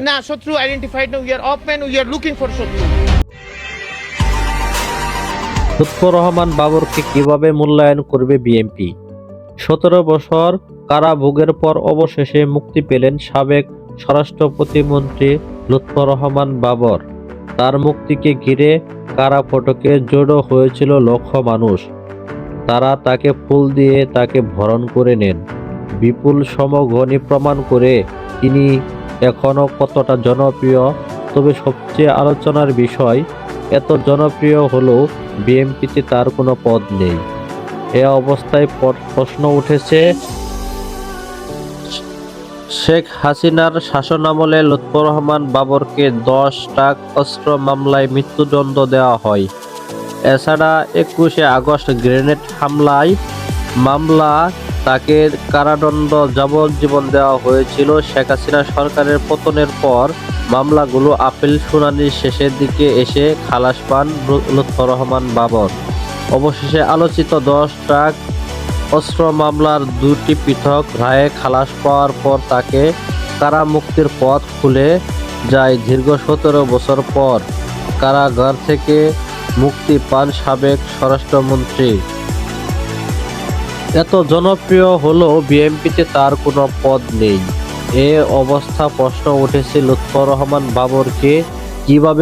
না শত্রু আইডেন্টিফাইড না we are open we are looking for শত্রু লুৎফর রহমান বাবরকে কীভাবে মূল্যায়ন করবে বিএনপি? সতেরো বছর কারাভোগের পর অবশেষে মুক্তি পেলেন সাবেক স্বরাষ্ট্র প্রতিমন্ত্রী লুৎফর রহমান বাবর। তার মুক্তিকে ঘিরে কারা ফটকে জড়ো হয়েছিল লক্ষ মানুষ। তারা তাকে ফুল দিয়ে তাকে ভরণ করে নেন। বিপুল সমঘনী প্রমাণ করে তিনি এখনও কতটা জনপ্রিয়? তবে সবচেয়ে আলোচনার বিষয়, এত জনপ্রিয় হলেও বিএনপিতে তার কোনো পদ নেই। এ অবস্থায় প্রশ্ন উঠেছে, শেখ হাসিনার শাসনামলে লুৎফর রহমান বাবরকে দশ টাক অস্ত্র মামলায় মৃত্যুদণ্ড দেওয়া হয়। এছাড়া একুশে আগস্ট গ্রেনেড হামলায় মামলা তাকে কারাদণ্ড যাবজ্জীবন দেওয়া হয়েছিল। শেখ হাসিনা সরকারের পতনের পর মামলাগুলো আপিল শুনানির শেষের দিকে এসে খালাস পান লুৎফর রহমান বাবর। অবশেষে আলোচিত দশ ট্রাক অস্ত্র মামলার দুটি পৃথক রায়ে খালাস পাওয়ার পর তাকে কারা মুক্তির পথ খুলে যায় দীর্ঘ সতেরো বছর পর। কারাগার থেকে মুক্তি পান সাবেক স্বরাষ্ট্রমন্ত্রী। এত জনপ্রিয় হলেও বিএনপিতে তার কোনো পদ নেই। এ অবস্থা প্রশ্ন উঠেছে লুৎফর রহমান বাবরকে কীভাবে